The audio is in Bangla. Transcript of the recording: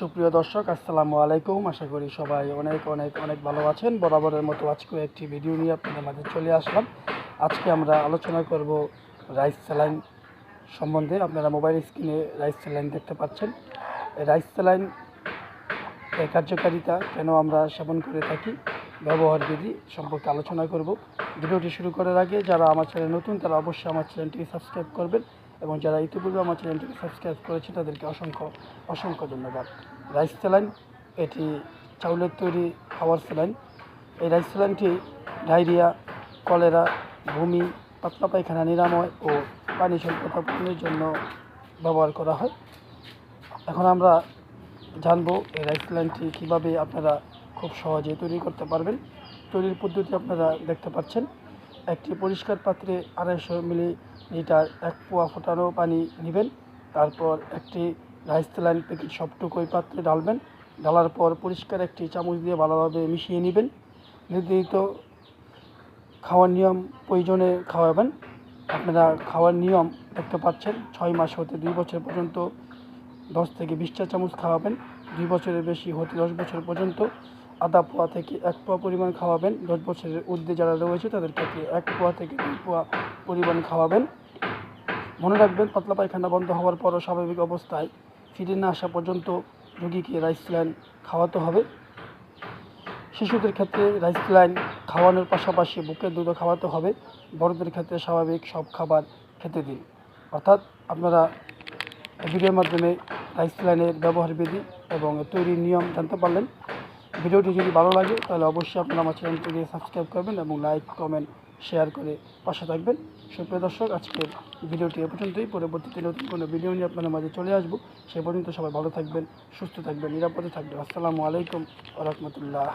সুপ্রিয় দর্শক, আসসালামু আলাইকুম। আশা করি সবাই অনেক অনেক অনেক ভালো আছেন। বরাবরের মতো আজকে একটি ভিডিও নিয়ে আপনাদের মাঝে চলে আসলাম। আজকে আমরা আলোচনা করব রাইস স্যালাইন সম্বন্ধে। আপনারা মোবাইল স্ক্রিনে রাইস স্যালাইন দেখতে পাচ্ছেন। রাইস স্যালাইন এর কার্যকারিতা কেন আমরা সেবন করে থাকি, ব্যবহার বিধি সম্পর্কে আলোচনা করব। ভিডিওটি শুরু করার আগে যারা আমার চ্যানেল নতুন, তারা অবশ্যই আমার চ্যানেলটিকে সাবস্ক্রাইব করবেন। এবং যারা ইতিপূর্বে আমার চ্যানেলটিকে সাবস্ক্রাইব করেছে, তাদেরকে অসংখ্য অসংখ্য ধন্যবাদ। রাইস স্যালাইন, এটি চাউলের তৈরি খাওয়ার স্যালাইন। এই রাইস স্যালাইনটি ডায়রিয়া, কলেরা ভূমি পাতলা পায়খানা, নিরাময় ও পানি স্বল্পতা জন্য ব্যবহার করা হয়। এখন আমরা জানব এই রাইস স্যালাইনটি কীভাবে আপনারা খুব সহজে তৈরি করতে পারবেন। তৈরির পদ্ধতি আপনারা দেখতে পাচ্ছেন। একটি পরিষ্কার পাত্রে আড়াইশো মিলি লিটার এক পোয়া ফোটানো পানি নেবেন। তারপর একটি রাইস লাইন প্যাকেট সবটুকু ওই পাত্রে ঢালবেন। ঢালার পর পরিষ্কার একটি চামচ দিয়ে ভালোভাবে মিশিয়ে নেবেন। নির্ধারিত খাওয়ার নিয়ম প্রয়োজনে খাওয়াবেন। আপনারা খাওয়ার নিয়ম দেখতে পাচ্ছেন, ছয় মাস হতে দুই বছর পর্যন্ত দশ থেকে বিশটা চামচ খাওয়াবেন। দুই বছরের বেশি হতে দশ বছর পর্যন্ত আধা পোয়া থেকে এক পোয়া পরিমাণ খাওয়াবেন। দশ বছরের ঊর্ধ্বে যারা রয়েছে তাদের ক্ষেত্রে এক পোয়া থেকে দুই পোয়া পরিমাণ খাওয়াবেন। মনে রাখবেন, পাতলা পায়খানা বন্ধ হওয়ার পরও স্বাভাবিক অবস্থায় ফিরে না আসা পর্যন্ত রোগীকে রাইস লাইন খাওয়াতে হবে। শিশুদের ক্ষেত্রে রাইস লাইন খাওয়ানোর পাশাপাশি বুকের দুধও খাওয়াতে হবে। বড়দের ক্ষেত্রে স্বাভাবিক সব খাবার খেতে দিন। অর্থাৎ আপনারা ভিডিওর মাধ্যমে রাইস লাইনের ব্যবহার বিধি এবং তৈরির নিয়ম জানতে পারলেন। ভিডিওটি যদি ভালো লাগে, তাহলে অবশ্যই আপনারা আমার চ্যানেলটিকে সাবস্ক্রাইব করবেন এবং লাইক, কমেন্ট, শেয়ার করে পাশে থাকবেন। সুপ্রিয় দর্শক, আজকের ভিডিওটি এ পর্যন্তই। পরবর্তীতে নতুন কোনো ভিডিও নিয়ে আপনাদের মাঝে চলে আসব। সে পর্যন্ত সবাই ভালো থাকবেন, সুস্থ থাকবেন, নিরাপদে থাকবেন। আসসালামু আলাইকুম রহমতুল্লাহ।